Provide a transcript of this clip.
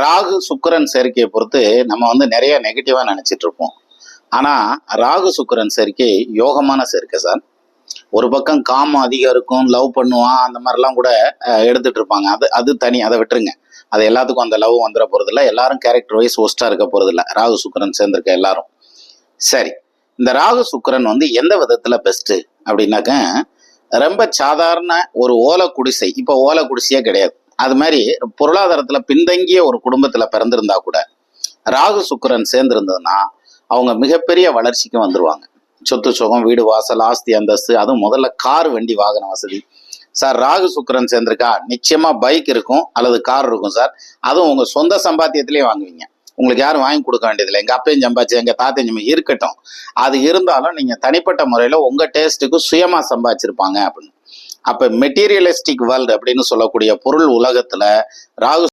ராகு சுக்கிரன் சேர்க்கையை பொறுத்து நம்ம வந்து நிறைய நெகட்டிவாக நினச்சிட்டு இருப்போம். ஆனால் ராகு சுக்கிரன் சேர்க்கை யோகமான சேர்க்கை சார். ஒரு பக்கம் காமம் அதிகம் இருக்கும் லவ் பண்ணுவான் அந்த மாதிரிலாம் கூட எடுத்துட்டு இருப்பாங்க. அது அது தனி அதை விட்டுருங்க. அது எல்லாத்துக்கும் அந்த லவ் வந்துட போகிறதில்ல எல்லாரும் கேரக்டர் வைஸ் ஒஸ்டா இருக்க போகிறதில்ல ராகு சுக்கிரன் சேர்ந்திருக்க எல்லாரும். சரி இந்த ராகு சுக்கிரன் வந்து எந்த விதத்தில் பெஸ்ட்டு அப்படின்னாக்க ரொம்ப சாதாரண ஒரு ஓலை குடிசை இப்போ ஓலை குடிசையே கிடையாது. அது மாதிரி பொருளாதாரத்துல பின்தங்கிய ஒரு குடும்பத்துல பிறந்திருந்தா கூட ராகு சுக்கிரன் சேர்ந்திருந்ததுன்னா அவங்க மிகப்பெரிய வளர்ச்சிக்கு வந்துருவாங்க. சொத்து சுகம் வீடு வாசல் ஆஸ்தி அந்தஸ்து அதுவும் முதல்ல கார் வண்டி வாகன வசதி. சார் ராகு சுக்கிரன் சேர்ந்திருக்கா? நிச்சயமா பைக் இருக்கும் அல்லது கார் இருக்கும் சார். அதுவும் உங்க சொந்த சம்பாத்தியத்திலேயே வாங்குவீங்க. உங்களுக்கு யாரும் வாங்கி கொடுக்க வேண்டியதில்லை. எங்க அப்பையும் சம்பாதிச்சு எங்க தாத்தையும் சம்பா இருக்கட்டும். அது இருந்தாலும் நீங்க தனிப்பட்ட முறையில உங்க டேஸ்ட்டுக்கு சுயமா சம்பாதிச்சிருப்பாங்க அப்படின்னு. அப்ப மெட்டீரியலிஸ்டிக் வேர்ல்டு அப்படின்னு சொல்லக்கூடிய பொருள் உலகத்துல ராகு